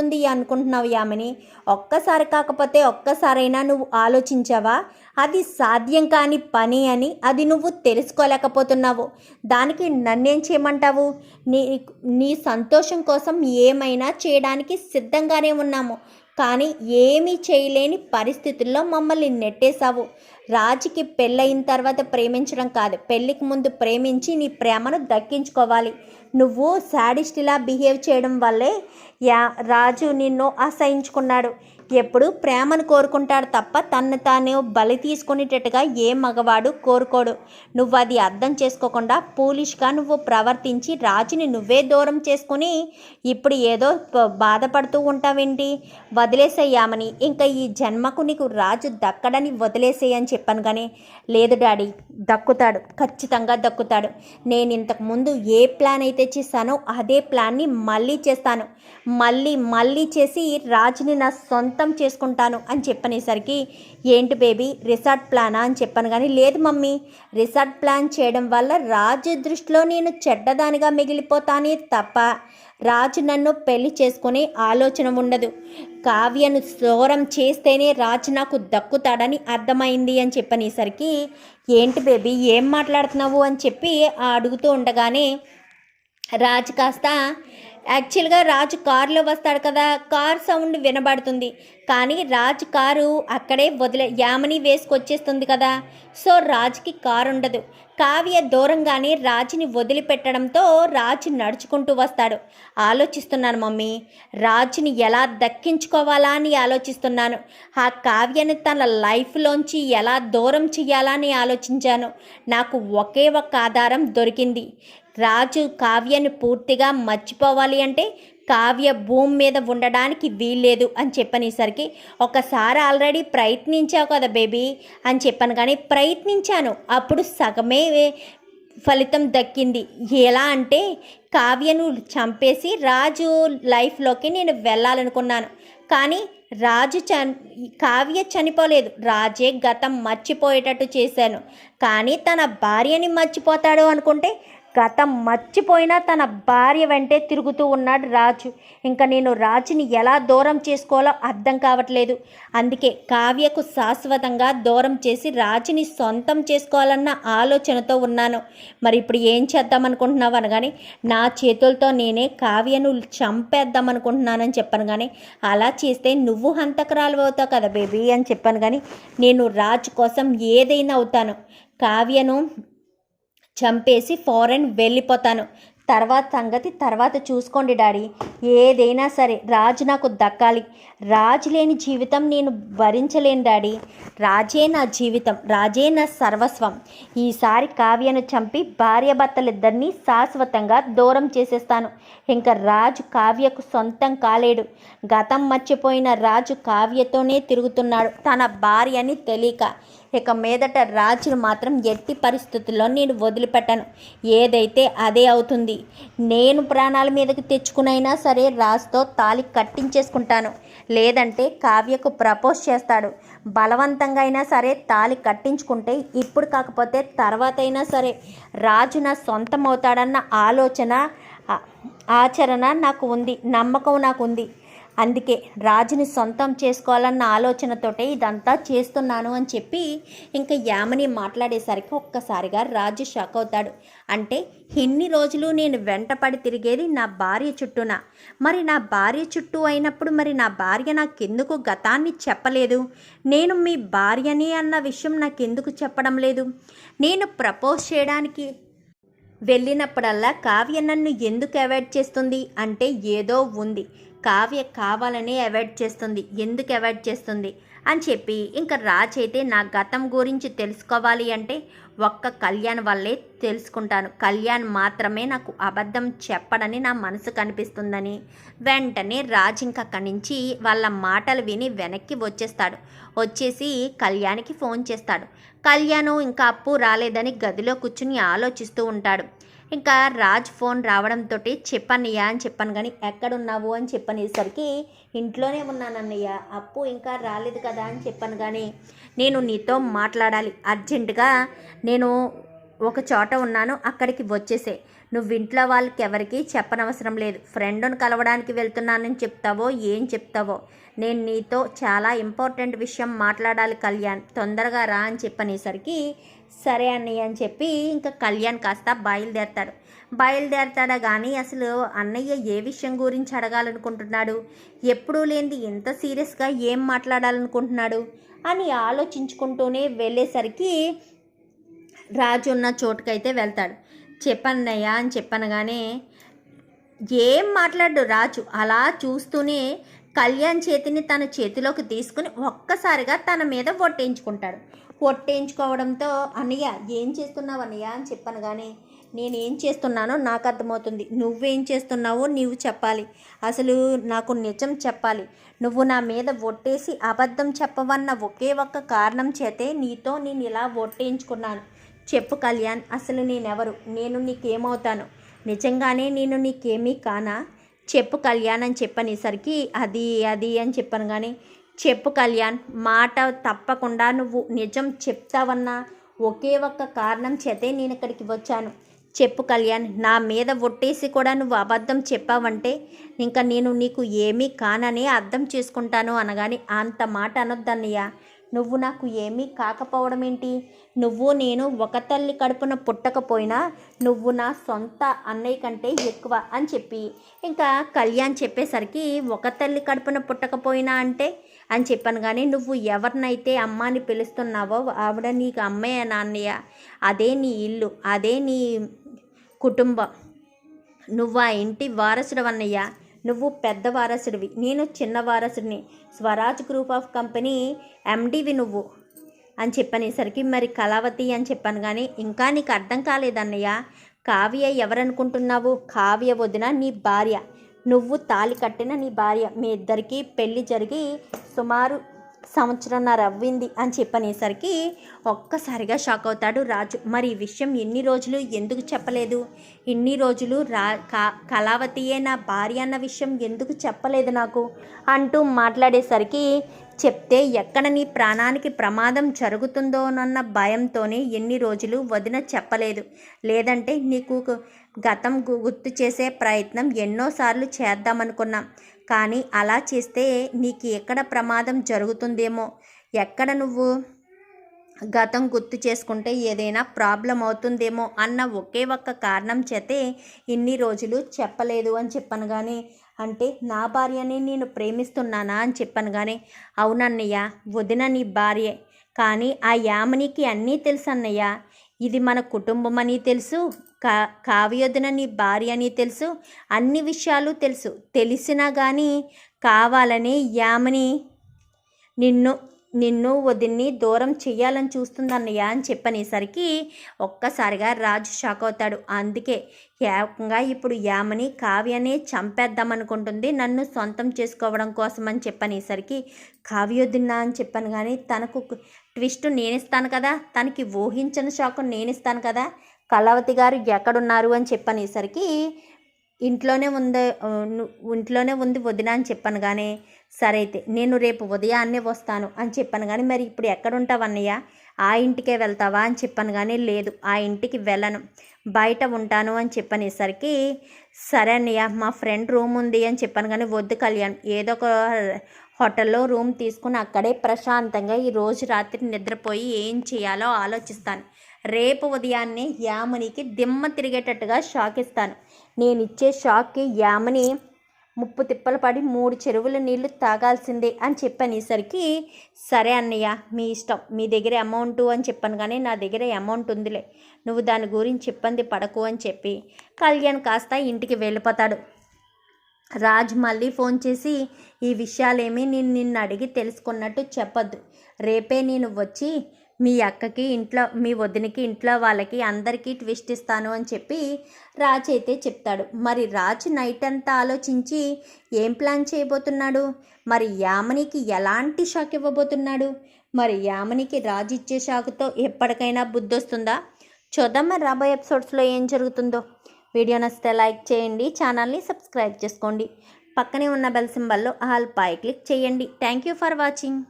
ఉంది అనుకుంటున్నావు యామిని? ఒక్కసారి కాకపోతే ఒక్కసారైనా నువ్వు ఆలోచించావా? అది సాధ్యం కాని పని అని అది నువ్వు తెలుసుకోలేకపోతున్నావు. దానికి నన్నేం చేయమంటావు? నీ నీ సంతోషం కోసం ఏమైనా చేయడానికి సిద్ధంగానే ఉన్నాము. కానీ ఏమీ చేయలేని పరిస్థితుల్లో మమ్మల్ని నెట్టేశావు. రాజుకి పెళ్ళయిన తర్వాత ప్రేమించడం కాదు. పెళ్ళికి ముందు ప్రేమించి నీ ప్రేమను దక్కించుకోవాలి. నువ్వు శాడిస్టిలా బిహేవ్ చేయడం వల్లే యా రాజు నిన్ను అసహించుకున్నాడు. ఎప్పుడు ప్రేమను కోరుకుంటాడు తప్ప తన్ను తాను బలి తీసుకునేటట్టుగా ఏ మగవాడు కోరుకోడు. నువ్వు అది అర్థం చేసుకోకుండా పూలిష్గా నువ్వు ప్రవర్తించి రాజుని నువ్వే దూరం చేసుకుని ఇప్పుడు ఏదో బాధపడుతూ ఉంటావేంటి? వదిలేసేయామని ఇంకా ఈ జన్మకు నీకు రాజు దక్కడని వదిలేసేయని చెప్పాను కానీ లేదు డాడీ దక్కుతాడు. ఖచ్చితంగా దక్కుతాడు. నేను ఇంతకు ముందు ఏ ప్లాన్ అయితే చేశానో అదే ప్లాన్ని మళ్ళీ చేస్తాను. మళ్ళీ మళ్ళీ చేసి రాజుని నా సొంత చేసుకుంటాను అని చెప్పనేసరికి ఏంటి బేబీ రిసార్ట్ ప్లానా? అని చెప్పాను కానీ లేదు మమ్మీ రిసార్ట్ ప్లాన్ చేయడం వల్ల రాజు దృష్టిలో నేను చెడ్డదానిగా మిగిలిపోతానే తప్ప రాజు నన్ను పెళ్ళి చేసుకునే ఆలోచన ఉండదు. కావ్యను దూరం చేస్తేనే రాజు నాకు దక్కుతాడని అర్థమైంది అని చెప్పనేసరికి ఏంటి బేబీ ఏం మాట్లాడుతున్నావు? అని చెప్పి అడుగుతూ ఉండగానే రాజు కాస్త యాక్చువల్గా రాజు కారులో వస్తాడు కదా కార్ సౌండ్ వినబడుతుంది. కానీ రాజు కారు అక్కడే వదిలే యామని వేసుకొచ్చేస్తుంది కదా. సో రాజుకి కారు ఉండదు కావ్య దూరంగానే రాజుని వదిలిపెట్టడంతో రాజు నడుచుకుంటూ వస్తాడు. ఆలోచిస్తున్నాను మమ్మీ రాజుని ఎలా దక్కించుకోవాలా అని ఆలోచిస్తున్నాను. ఆ కావ్యని తన లైఫ్లోంచి ఎలా దూరం చేయాలా అని ఆలోచించాను. నాకు ఒకే ఒక్క ఆధారం దొరికింది. రాజు కావ్యను పూర్తిగా మర్చిపోవాలి అంటే కావ్య భూమి మీద ఉండడానికి వీల్లేదు అని చెప్పనేసరికి ఒకసారి ఆల్రెడీ ప్రయత్నించావు కదా బేబీ అని చెప్పాను. కానీ ప్రయత్నించాను. అప్పుడు సగమే ఫలితం దక్కింది. ఎలా అంటే కావ్యను చంపేసి రాజు లైఫ్లోకి నేను వెళ్ళాలనుకున్నాను. కానీ రాజు చ కావ్య చనిపోలేదు. రాజే గతం మర్చిపోయేటట్టు చేశాను. కానీ తన భార్యని మర్చిపోతాడు అనుకుంటే గతం మర్చిపోయినా తన భార్య వెంటే తిరుగుతూ ఉన్నాడు రాజు. ఇంకా నేను రాజుని ఎలా దూరం చేసుకోవాలో అర్థం కావట్లేదు. అందుకే కావ్యకు శాశ్వతంగా దూరం చేసి రాజుని సొంతం చేసుకోవాలన్న ఆలోచనతో ఉన్నాను. మరి ఇప్పుడు ఏం చేద్దామనుకుంటున్నావు అనగానే నా చేతులతో నేనే కావ్యను చంపేద్దామనుకుంటున్నానని చెప్పాను కానీ అలా చేస్తే నువ్వు హంతకురాలు అవుతావు కదా బేబీ అని చెప్పాను కానీ నేను రాజు కోసం ఏదైనా అవుతాను. కావ్యను చంపేసి ఫారెన్ వెళ్ళిపోతాను. తర్వాత సంగతి తర్వాత చూసుకోండి డాడీ. ఏదైనా సరే రాజు నాకు దక్కాలి. రాజు లేని జీవితం నేను భరించలేను డాడీ. రాజే నా జీవితం. రాజే నా సర్వస్వం. ఈసారి కావ్యను చంపి భార్యాభర్తలిద్దరినీ శాశ్వతంగా దూరం చేసేస్తాను. ఇంకా రాజు కావ్యకు సొంతం కాలేడు. గతం మర్చిపోయిన రాజు కావ్యతోనే తిరుగుతున్నాడు. తన భార్యని తెలియక. ఇక మీదట రాజును మాత్రం ఎట్టి పరిస్థితుల్లో నేను వదిలిపెట్టను. ఏదైతే అదే అవుతుంది. నేను ప్రాణాల మీదకి తెచ్చుకునైనా సరే రాజుతో తాలి కట్టించేసుకుంటాను. లేదంటే కావ్యకు ప్రపోజ్ చేస్తాడు. బలవంతంగా అయినా సరే తాలి కట్టించుకుంటే ఇప్పుడు కాకపోతే తర్వాత అయినా సరే రాజు నా సొంతం అవుతాడన్న ఆలోచన ఆచరణ నాకు ఉంది. నమ్మకం నాకు ఉంది. అందుకే రాజుని సొంతం చేసుకోవాలన్న ఆలోచనతోటే ఇదంతా చేస్తున్నాను అని చెప్పి ఇంకా యామని మాట్లాడేసరికి ఒక్కసారిగా రాజు షాక్ అవుతాడు. అంటే ఇన్ని రోజులు నేను వెంటపడి తిరిగేది నా భార్య చుట్టూనా? మరి నా భార్య చుట్టూ అయినప్పుడు మరి నా భార్య నాకెందుకు గతాన్ని చెప్పలేదు? నేను మీ భార్యని అన్న విషయం నాకెందుకు చెప్పడం లేదు? నేను ప్రపోజ్ చేయడానికి వెళ్ళినప్పుడల్లా కావ్య నన్ను ఎందుకు అవాయిడ్ చేస్తుంది? అంటే ఏదో ఉంది. కావ్య కావాలనే అవాయిడ్ చేస్తుంది. ఎందుకు అవాయిడ్ చేస్తుంది? అని చెప్పి ఇంకా రాజ్ అయితే నా గతం గురించి తెలుసుకోవాలి అంటే ఒక్క కళ్యాణ్ వల్లే తెలుసుకుంటాను. కళ్యాణ్ మాత్రమే నాకు అబద్ధం చెప్పడని నా మనసు కనిపిస్తుందని. వెంటనే రాజ్ ఇంకా అక్కడి నుంచి వాళ్ళ మాటలు విని వెనక్కి వచ్చేస్తాడు. వచ్చేసి కళ్యాణ్కి ఫోన్ చేస్తాడు. కళ్యాణ్ ఇంకా అప్పు రాలేదని గదిలో కూర్చుని ఆలోచిస్తూ ఉంటాడు. ఇంకా రాజ్ ఫోన్ రావడంతో చెప్పన్నయ్య అని చెప్పాను కానీ ఎక్కడున్నావు అని చెప్పనేసరికి ఇంట్లోనే ఉన్నానన్నయ్య. అప్పు ఇంకా రాలేదు కదా అని చెప్పాను కానీ నేను నీతో మాట్లాడాలి. అర్జెంటుగా నేను ఒక చోట ఉన్నాను అక్కడికి వచ్చేసే. నువ్వు ఇంట్లో వాళ్ళకి ఎవరికి చెప్పనవసరం లేదు. ఫ్రెండ్ను కలవడానికి వెళ్తున్నానని చెప్తావో ఏం చెప్తావో. నేను నీతో చాలా ఇంపార్టెంట్ విషయం మాట్లాడాలి కళ్యాణ్. తొందరగా రా అని చెప్పనేసరికి సరే అన్నయ్య అని చెప్పి ఇంకా కళ్యాణ్ కాస్త బయలుదేరతాడు. బయలుదేరతాడా కానీ అసలు అన్నయ్య ఏ విషయం గురించి అడగాలనుకుంటున్నాడు? ఎప్పుడూ లేనిది ఎంత సీరియస్గా ఏం మాట్లాడాలనుకుంటున్నాడు? అని ఆలోచించుకుంటూనే వెళ్ళేసరికి రాజు ఉన్న చోటుకైతే వెళ్తాడు. చెప్పన్నయ్యా అని చెప్పనగానే ఏం మాట్లాడు రాజు? అలా చూస్తూనే కళ్యాణ్ చేతిని తన చేతిలోకి తీసుకుని ఒక్కసారిగా తన మీద ఒట్టేయించుకుంటాడు. కొట్టేయించుకోవడంతో అన్నయ్య ఏం చేస్తున్నావు అన్నయ్య? అని చెప్పాను కానీ నేను ఏం చేస్తున్నానో నాకు అర్థమవుతుంది. నువ్వేం చేస్తున్నావో నీవు చెప్పాలి. అసలు నాకు నిజం చెప్పాలి. నువ్వు నా మీద ఒట్టేసి అబద్ధం చెప్పవన్న ఒకే ఒక్క కారణం చేతే నీతో నేను ఇలా ఒట్టేయించుకున్నాను. చెప్పు కళ్యాణ్ అసలు నేనెవరు? నేను నీకేమవుతాను? నిజంగానే నేను నీకేమీ కానా? చెప్పు కళ్యాణ్ అని చెప్పనేసరికి అది అది అని చెప్పాను కానీ చెప్పు కళ్యాణ్ మాట తప్పకుండా నువ్వు నిజం చెప్తావన్నా ఒకే ఒక్క కారణం చేతే నేను ఇక్కడికి వచ్చాను. చెప్పు కళ్యాణ్ నా మీద ఒట్టేసి కూడా నువ్వు అబద్ధం చెప్పావంటే ఇంకా నేను నీకు ఏమీ కానని అర్థం చేసుకుంటాను అనగాని అంత మాట అనొద్దన్నయ్య. నువ్వు నాకు ఏమీ కాకపోవడం ఏంటి? నువ్వు నేను ఒక తల్లి కడుపున పుట్టకపోయినా నువ్వు నా సొంత అన్నయ్య కంటే ఎక్కువ అని చెప్పి. ఇంకా కళ్యాణ్ చెప్పేసరికి ఒక తల్లి కడుపున పుట్టకపోయినా అంటే అని చెప్పాను. కానీ నువ్వు ఎవరినైతే అమ్మాని పిలుస్తున్నావో ఆవిడ నీకు అమ్మయ్య నాన్నయ్య. అదే నీ ఇల్లు. అదే నీ కుటుంబం. నువ్వు ఆ ఇంటి వారసుడు అన్నయ్య. నువ్వు పెద్ద వారసుడివి. నేను చిన్న వారసుడిని. స్వరాజ్ గ్రూప్ ఆఫ్ కంపెనీ ఎండివి నువ్వు అని చెప్పనేసరికి మరి కళావతి అని చెప్పాను. కానీ ఇంకా నీకు అర్థం కాలేదన్నయ్య. కావ్య ఎవరనుకుంటున్నావు? కావ్య వదిన నీ భార్య. నువ్వు తాలి కట్టిన నీ భార్య. మీ ఇద్దరికీ పెళ్ళి జరిగి సుమారు సంవత్సరంన్నర అవ్వింది అని చెప్పనేసరికి ఒక్కసారిగా షాక్ అవుతాడు రాజు. మరి ఈ విషయం ఎన్ని రోజులు ఎందుకు చెప్పలేదు? ఇన్ని రోజులు రా కా కళావతియే నా భార్య అన్న విషయం ఎందుకు చెప్పలేదు నాకు? అంటూ మాట్లాడేసరికి చెప్తే ఎక్కడ నీ ప్రాణానికి ప్రమాదం జరుగుతుందోనన్న భయంతోనే ఎన్ని రోజులు వదిన చెప్పలేదు. లేదంటే నీకు గతం గుర్తు చేసే ప్రయత్నం ఎన్నోసార్లు చేద్దామనుకున్నాం. కానీ అలా చేస్తే నీకు ఎక్కడ ప్రమాదం జరుగుతుందేమో? ఎక్కడ నువ్వు గతం గుర్తు చేసుకుంటే ఏదైనా ప్రాబ్లం అవుతుందేమో అన్న ఒకే ఒక్క కారణం చేతే ఇన్ని రోజులు చెప్పలేదు అని చెప్పాను కానీ అంటే నా భార్యని నేను ప్రేమిస్తున్నానా అని చెప్పాను కానీ అవునన్నయ్య వదిన నీ భార్యే. కానీ ఆ యామనికి అన్నీ తెలుసన్నయ్య. ఇది మన కుటుంబం అని తెలుసు కా కావ్యోధన నీ భార్య అని తెలుసు అన్ని విషయాలు తెలుసు. తెలిసినా కానీ కావాలని యామని నిన్ను నిన్ను వదిన్ని దూరం చెయ్యాలని చూస్తుందన్నయ్య అని చెప్పనేసరికి ఒక్కసారిగా రాజు షాక్ అవుతాడు. అందుకే ఏకంగా ఇప్పుడు యామని కావ్యనే చంపేద్దామనుకుంటుంది. నన్ను సొంతం చేసుకోవడం కోసం అని చెప్పనేసరికి కావ్యోదిన్నా అని చెప్పాను కానీ తనకు ట్విస్ట్ నేనిస్తాను కదా తనకి ఊహించని షాక్ నేనిస్తాను కదా కళావతి గారు ఎక్కడున్నారు అని చెప్పనేసరికి ఇంట్లోనే ఉంది ఇంట్లోనే ఉంది వదిన అని చెప్పాను కానీ సరే అయితే నేను రేపు ఉదయాన్నే వస్తాను అని చెప్పాను కానీ మరి ఇప్పుడు ఎక్కడ ఉంటావు ఆ ఇంటికే వెళ్తావా అని చెప్పాను కానీ లేదు. ఆ ఇంటికి వెళ్ళను. బయట ఉంటాను అని చెప్పనేసరికి సరే అన్నయ్య మా ఫ్రెండ్ రూమ్ ఉంది అని చెప్పాను కానీ వద్దు కళ్యాణ్. ఏదో ఒక హోటల్లో రూమ్ తీసుకుని అక్కడే ప్రశాంతంగా ఈ రోజు రాత్రి నిద్రపోయి ఏం చేయాలో ఆలోచిస్తాను. రేపు ఉదయాన్నే యామనికి దిమ్మ తిరిగేటట్టుగా షాక్ ఇస్తాను. నేను ఇచ్చే షాక్కి యామని ముప్పు తిప్పలు పడి మూడు చెరువుల నీళ్ళు తాగాల్సిందే అని చెప్పనేసరికి సరే అన్నయ్య మీ ఇష్టం. మీ దగ్గర అమౌంట్ అని చెప్పాను కానీ నా దగ్గర అమౌంట్ ఉందిలే. నువ్వు దాని గురించి ఇబ్బంది పడకు అని చెప్పి కళ్యాణ్ కాస్త ఇంటికి వెళ్ళిపోతాడు. రాజ్ మళ్ళీ ఫోన్ చేసి ఈ విషయాలేమీ నేను నిన్ను అడిగి తెలుసుకున్నట్టు చెప్పద్దు. రేపే నేను వచ్చి మీ అక్కకి ఇంట్లో మీ వదినకి ఇంట్లో వాళ్ళకి అందరికీ ట్విస్ట్ ఇస్తాను అని చెప్పి రాజ్ అయితే చెప్తాడు. మరి రాజ్ నైట్ అంతా ఆలోచించి ఏం ప్లాన్ చేయబోతున్నాడు? మరి యామనికి ఎలాంటి షాక్ ఇవ్వబోతున్నాడు? మరి యామనికి రాజు ఇచ్చే షాకుతో ఎప్పటికైనా బుద్ధి వస్తుందా చూద్దాం మరి రాబోయే ఎపిసోడ్స్లో ఏం జరుగుతుందో. వీడియో నచ్చితే లైక్ చేయండి ఛానల్ని సబ్స్క్రైబ్ చేసుకోండి. పక్కనే ఉన్న బెల్ సింబల్లో ఆల్ పై క్లిక్ చేయండి. Thank you for watching